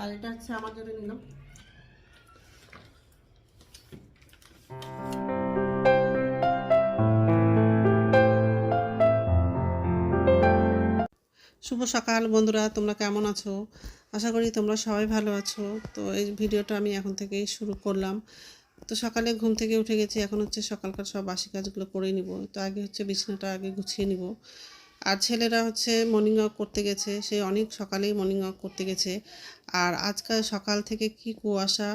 আর এটা হচ্ছে আমার জন্য নিলাম শুভ সকাল বন্ধুরা, তোমরা কেমন আছো? আশা করি তোমরা সবাই ভালো আছো। তো এই ভিডিওটা আমি এখন থেকেই শুরু করলাম। তো সকালে ঘুম থেকে উঠে গেছি, এখন হচ্ছে সকালকার সব বাসি কাজগুলো করে নিব। তো আগে হচ্ছে বিছানাটা আগে গুছিয়ে নিব। আর ছেলেরা হচ্ছে মর্নিং ওয়াক করতে গেছে। সে অনেক সকালেই মর্নিং ওয়াক করতে গেছে। আর আজকাল সকাল থেকে কি কুয়াশা,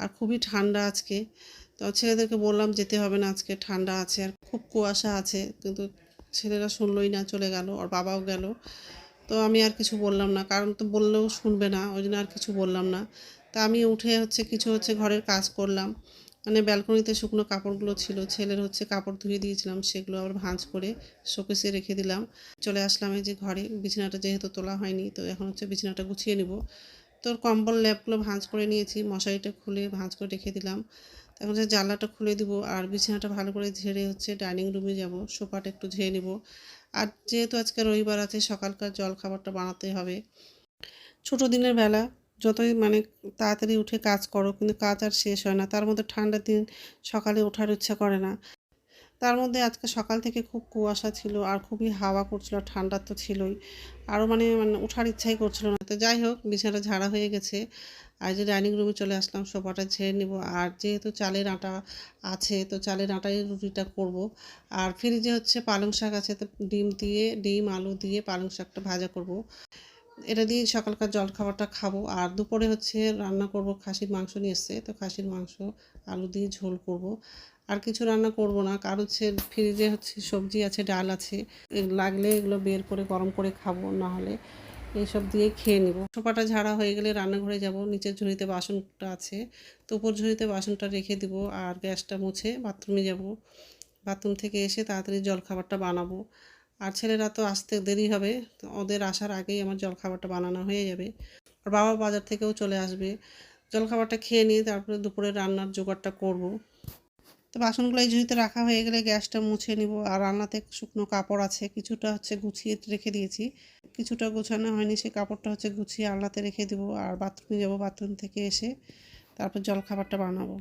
আর খুবই ঠান্ডা আজকে। তো ছেলেদেরকে বললাম যেতে হবে না, আজকে ঠান্ডা আছে। আর খুব কুয়াশা আছে, কিন্তু ছেলেরা শুনলোই না, চলে গেল আর বাবাও গেল। তো আমি আর কিছু বললাম না, কারণ তো বললেও শুনবে না, ওই জন্য আর কিছু বললাম না। তা আমি উঠে হচ্ছে কিছু হচ্ছে ঘরের কাজ করলাম। মানে ব্যালকনিতে শুকনো কাপড়গুলো ছিল, ছেলের হচ্ছে কাপড় ধুয়ে দিয়েছিলাম, সেগুলো আবার ভাঁজ করে শোকেসে রেখে দিলাম। চলে আসলাম এই যে ঘরে, বিছানাটা যেহেতু তোলা হয়নি, তো এখন হচ্ছে বিছানাটা গুছিয়ে নিব। তোর কম্বল, ল্যাপগুলো ভাঁজ করে নিয়েছি, মশারিটা খুলে ভাঁজ করে রেখে দিলাম। এখন হচ্ছে জানলাটা খুলে দিব, আর বিছানাটা ভালো করে ঝেড়ে হচ্ছে ডাইনিং রুমে যাব, সোফাটা একটু ঝেড়ে নিব। আর যেহেতু আজকে রবিবার আছে, সকালকার জল খাবারটা বানাতে হবে। ছোটো দিনের বেলা যতই মানে তাড়াতাড়ি উঠে কাজ করো, কিন্তু কাজ আর শেষ হয় না। তার মধ্যে ঠান্ডার দিন সকালে ওঠার ইচ্ছা করে না। তার মধ্যে আজকে সকাল থেকে খুব কুয়াশা ছিল আর খুবই হাওয়া করছিল, ঠান্ডা তো ছিলই। আরও মানে মানে ওঠার ইচ্ছাই করছিল না। তো যাই হোক বিছানাটা ঝাড়া হয়ে গেছে। আর যে ডাইনিং রুমে চলে আসলাম, সোফাটা ঝেড়ে নিব। আর যেহেতু চালের আটা আছে, তো চালের আটাই রুটিটা করব। আর ফ্রিজে হচ্ছে পালং শাক আছে, তো ডিম দিয়ে, ডিম, আলু দিয়ে পালং শাকটা ভাজা করব। এটা দিয়ে সকালকার জল খাবারটা খাব। আর দুপুরে হচ্ছে রান্না করব খাসির মাংস নিয়ে এসছে। তো খাসির মাংস, আলু দিয়ে ঝোল করব। আর কিছু রান্না করব না। কারণ হচ্ছে ফ্রিজে হচ্ছে সবজি আছে, ডাল আছে। লাগলে এগুলো বের করে, গরম করে খাব। না হলে এইসব দিয়ে খেয়ে নিব। সোফাটা ঝাড়া হয়ে গেলে রান্নাঘরে যাব। নিচের ঝুড়িতে বাসনটা আছে। তো উপর ঝুড়িতে বাসনটা রেখে দিব। আর গ্যাসটা মুছে বাথরুমে যাব। বাথরুম থেকে এসে তাড়াতাড়ি জলখাবারটা বানাবো। আর ছেলেরা তো আসতে দেরি হবে, তো ওদের আসার আগেই আমার জলখাবারটা বানানো হয়ে যাবে। আর বাবা বাজার থেকেও চলে আসবে। জলখাবারটা খেয়ে নিয়ে তারপরে দুপুরে রান্নার জোগাড়টা করব। তো বাসনগুলো এই ঝুড়িতে রাখা হয়ে গেলে গ্যাসটা মুছে নিব। আর রান্নাতে শুকনো কাপড় আছে, কিছুটা হচ্ছে গুছিয়ে রেখে দিয়েছি। কিছুটা গোছানো হয়নি সেই কাপড়টা হচ্ছে গুছিয়ে আলনাতে রেখে দিব। আর বাথরুমে যাব বাথরুম থেকে এসে তারপর জলখাবারটা বানাবো।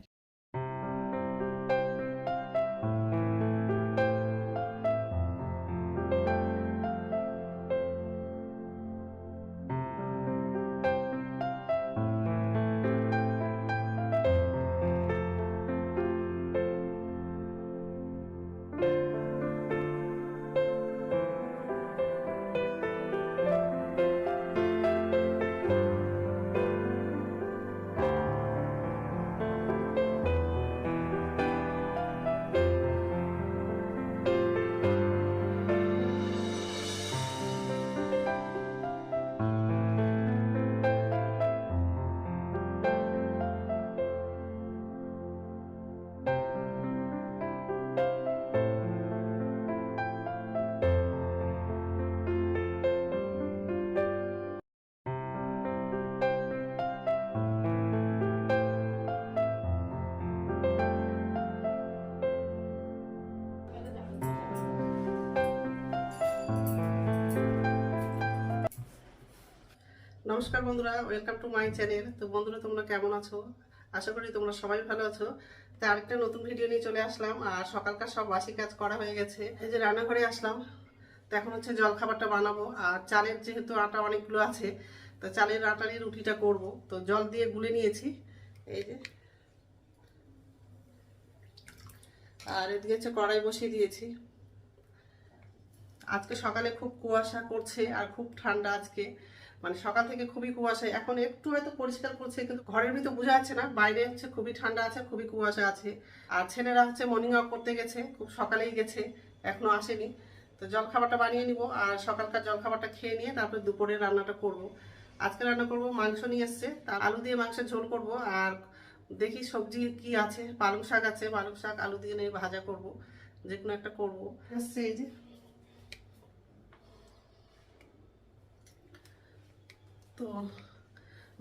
নমস্কার বন্ধুরা ওয়েলকাম টু মাই চ্যানেল তো বন্ধুরা, তোমরা কেমন আছো? আশা করি তোমরা সবাই ভালো আছো। তো আরেকটা নতুন ভিডিও নিয়ে চলে আসলাম, আর সকালকার সব বাসি কাজ করা হয়ে গেছে। এই যে রান্নাঘরে আসলাম, তো এখন হচ্ছে জল খাবারটা বানাবো। আর চালের যেহেতু আটা অনেকগুলো আছে, তো চালের আটারই রুটিটা করব। তো জল দিয়ে গুলে নিয়েছি, এই যে। আর এদিকে হচ্ছে কড়াই বসিয়ে দিয়েছি। আজকে সকালে খুব কুয়াশা করছে, আর খুব ঠান্ডা আজকে। মানে সকাল থেকে খুবই কুয়াশা, এখন একটু হয়তো পরিষ্কার করছে, কিন্তু ঘরের ভিতরে বোঝা যাচ্ছে না, বাইরে হচ্ছে খুবই ঠান্ডা আছে, খুবই কুয়াশা আছে। আর ছেলেরা হচ্ছে মর্নিং ওয়াক করতে গেছে, খুব সকালেই গেছে, এখনও আসেনি। তো জলখাবারটা বানিয়ে নিব, আর সকালকার জলখাবারটা খেয়ে নিয়ে তারপরে দুপুরে রান্নাটা করব। আজকে রান্না করব মাংস নিয়ে এসছে, তার আলু দিয়ে মাংসের ঝোল করব, আর দেখি সবজি কি আছে, পালং শাক আছে, পালং শাক, আলু দিয়ে নিয়ে ভাজা করব যে কোনো একটা করব। এই যে তো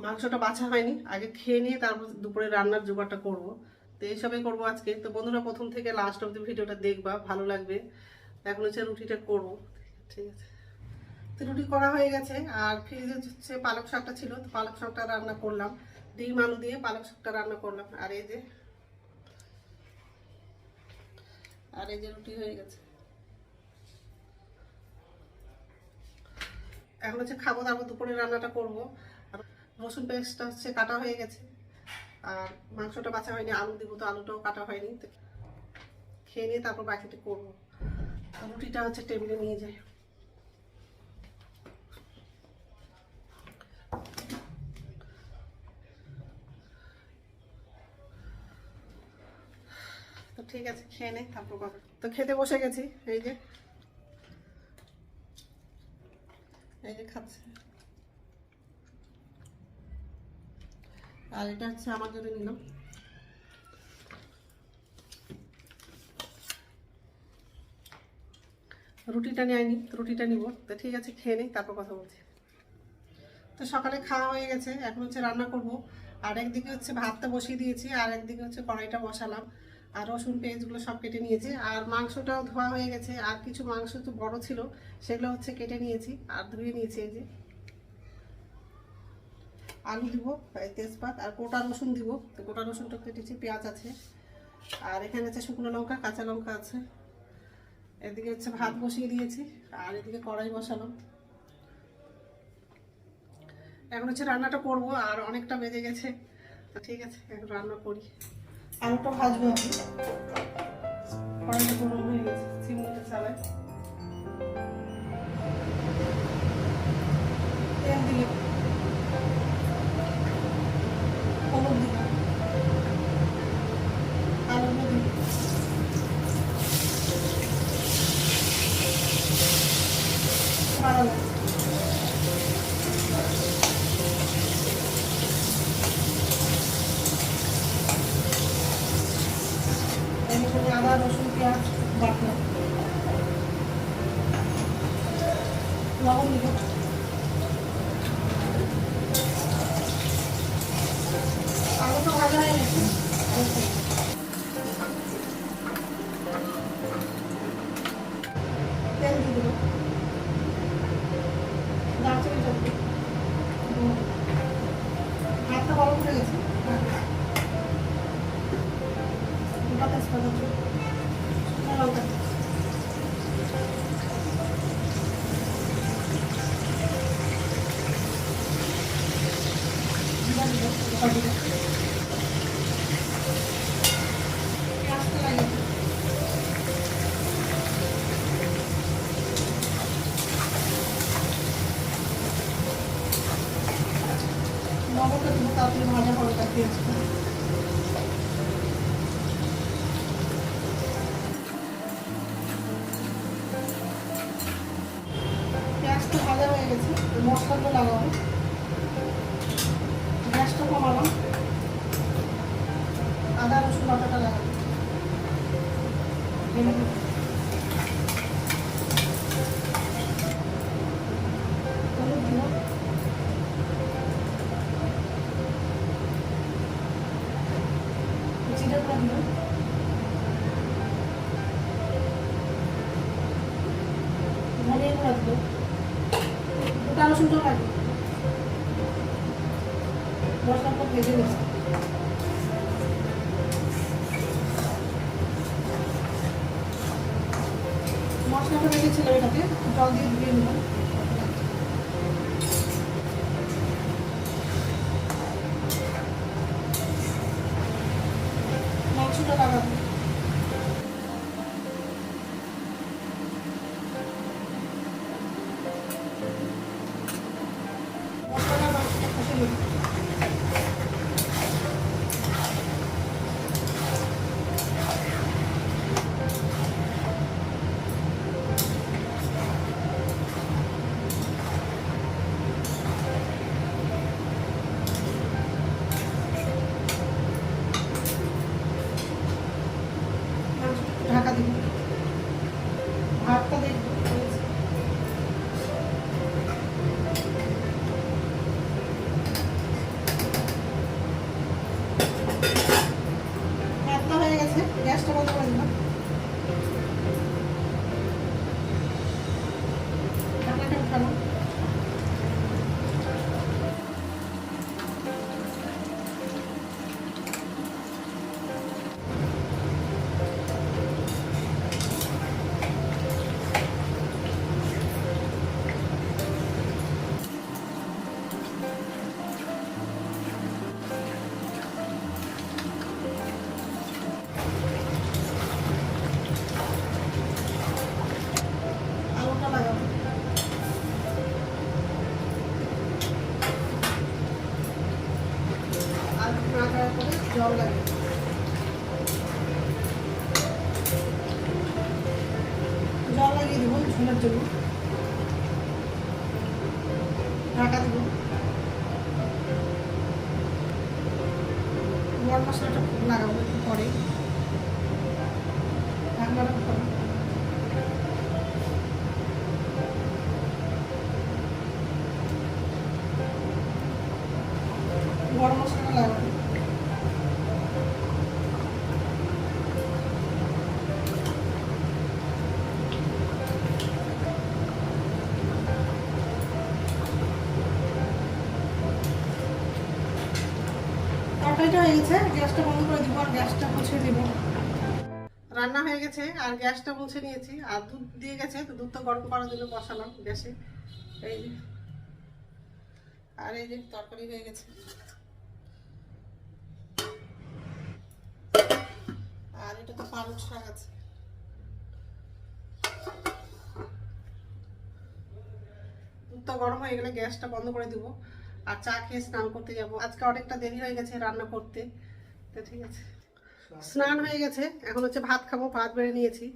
মাংসটা বাছা হয়নি। আগে খেয়ে নিয়ে তারপর দুপুরে রান্নার জোগাড়টা করব। তো এইসবই করব আজকে। তো বন্ধুরা, প্রথম থেকে লাস্ট অব্দি ভিডিওটা দেখবা, ভালো লাগবে। এখন হচ্ছে রুটিটা করব। ঠিক আছে। তো রুটি করা হয়ে গেছে। আর ফ্রিজে হচ্ছে পালক শাকটা ছিল। তো পালক শাকটা রান্না করলাম। ডিম, আলু দিয়ে পালক শাকটা রান্না করলাম। আর এই যে, আর এই যে রুটি হয়ে গেছে। এখন হচ্ছে খাব, তারপর দুপুরে রান্নাটা করব। আর রসুন পেস্টটা হচ্ছে কাটা হয়ে গেছে। আর মাংসটা বাছা হয়নি, আলু দিব তো আলুটাও কাটা হয়নি। খেয়ে নিয়ে তারপর বাকিটা করব। রুটিটা হচ্ছে টেবিলে নিয়ে যাই। তো ঠিক আছে, খেয়ে নে, তারপর কথা। তো খেতে বসে গেছি, এই যে এই যে খাচ্ছে আর এটা হচ্ছে আমার জন্য নিলাম। রুটিটা নেয়নি রুটিটা নিব। তো ঠিক আছে, খেয়ে নিই, তারপর কথা বলছি। তো সকালে খাওয়া হয়ে গেছে, এখন হচ্ছে রান্না করব। আর একদিকে হচ্ছে ভাতটা বসিয়ে দিয়েছি, আর একদিকে হচ্ছে কড়াইটা বসালাম। আর রসুন পেঁয়াজগুলো সব কেটে নিয়েছি। আর মাংসটাও ধোয়া হয়ে গেছে। আর কিছু মাংস তো বড় ছিল, সেগুলো হচ্ছে কেটে নিয়েছি। আর ধুয়ে নিয়েছি এই যে আলু দিব তেজপাত, আর গোটা রসুন দিব। তো গোটা রসুনটা কেটেছি, পেঁয়াজ আছে। আর এখানে আছে শুকনো লঙ্কা, কাঁচা লঙ্কা আছে। এদিকে হচ্ছে ভাত বসিয়ে দিয়েছি, আর এদিকে কড়াই বসালাম। এখন হচ্ছে রান্নাটা করব, আর অনেকটা বেজে গেছে। ঠিক আছে, এখন রান্না করি। আলুটা ভাজবো। আমি কড়াইটা গরম হয়ে গেছে চালাই। আলু তো মশলাগুলো লাগাবো গ্যাসটা কমালাম আদা রসুন বাটাটা লাগাবো দেবো। জিরে গুঁড়া দিলাম রসুনটাও লাগবে মশলাটা ভেজে নিচ্ছি মশলাটা ভেজেছিলাম এটাকে জল দিয়ে ধুয়ে নিলাম। মাংসটা লাগাবো। ঝোলের জন্য। ঢাকা দেবো। মশলাটা লাগাবো একটু পরে। ঢাকনাটা হয়ে গেছে, গ্যাসটা বন্ধ করে দিব আর গ্যাসটা দিব। রান্না হয়ে গেছে, আর গ্যাসটা মুছে নিয়েছি। আর দুধ দিয়ে গেছে, তো দুধটা গরম করার জন্য বসালাম গ্যাসে। এই আর এই যে তরকারি হয়ে গেছে। আর এটা তো পালং শাক আছে। দুধটা গরম হয়ে গেলে গ্যাসটা বন্ধ করে দিব। আর চা খেয়ে স্নান করতে যাব। আজকে অনেকটা দেরি হয়ে গেছে রান্না করতে। তো ঠিক আছে। স্নান হয়ে গেছে। এখন হচ্ছে ভাত খাব, ভাত বেড়ে নিয়েছি।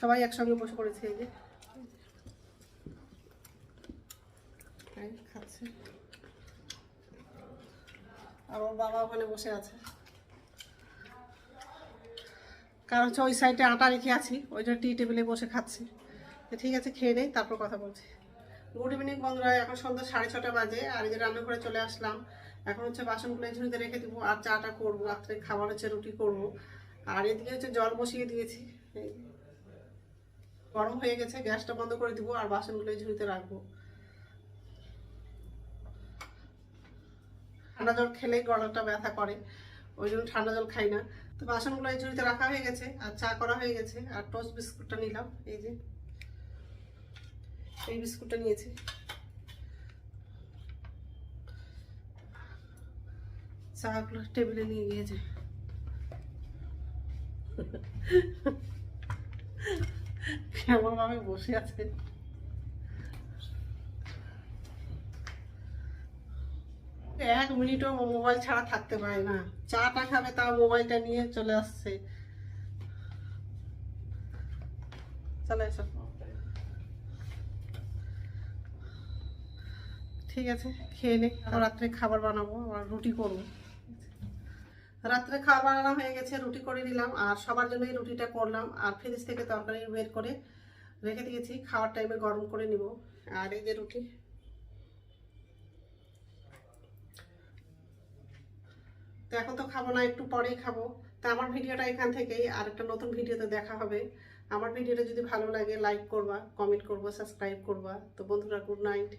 সবাই একসঙ্গে বসে পড়েছে এই যে। খাচ্ছে। আর ওর বাবা ওখানে বসে আছে। কারণ হচ্ছে ওই সাইডে আটা রেখে আছি, ওই জন্য টি টেবিলে বসে খাচ্ছি। ঠিক আছে, খেয়ে নেই, তারপর কথা বলছি। গুড ইভিনিং বন্ধুরা। এখন সন্ধ্যা সাড়ে ছটা বাজে, আর এই যে রান্নাঘরে চলে আসলাম। এখন হচ্ছে বাসনগুলো ঝুড়িতে রেখে দিব, আর চাটা করব। রাত্রে খাবার হচ্ছে রুটি করব। আর এদিকে হচ্ছে জল বসিয়ে দিয়েছি। গরম হয়ে গেছে, গ্যাসটা বন্ধ করে দিব, আর বাসনগুলো ঝুড়িতে রাখব। ঠান্ডা জল খেলেই গলাটা ব্যথা করে, ওই জন্য ঠান্ডা জল খাই না। তো বাসনগুলো এই ঝুড়িতে রাখা হয়ে গেছে, আর চা করা হয়ে গেছে, আর টোস্ট বিস্কুটটা নিলাম, এই যে। এই বিস্কুটটা নিয়েছি। চাগুলো টেবিলে নিয়ে গিয়েছে। কেমন ভাবে বসে আছে। এক মিনিটও মোবাইল ছাড়া থাকতে পারে না। চাটা খাবে তা মোবাইলটা নিয়ে চলে আসছে। চলে এসো। ঠিক আছে, খেয়ে নে। রাত্রে খাবার বানাবো আর রুটি করব। রাত্রে খাবার বানানো হয়ে গেছে, রুটি করে নিলাম, আর সবার জন্যই রুটিটা করলাম। আর ফ্রিজ থেকে তরকারি বের করে রেখে দিয়েছি, খাওয়ার টাইমে গরম করে নিব। আর এই যে রুটি। তো এখন তো, খাব না, একটু পরেই খাব। তো আমার ভিডিওটা এখান থেকেই, আর একটা নতুন ভিডিওতে দেখা হবে। আমার ভিডিওটা যদি ভালো লাগে লাইক করবা কমেন্ট করবা সাবস্ক্রাইব করবা। তো বন্ধুরা গুড নাইট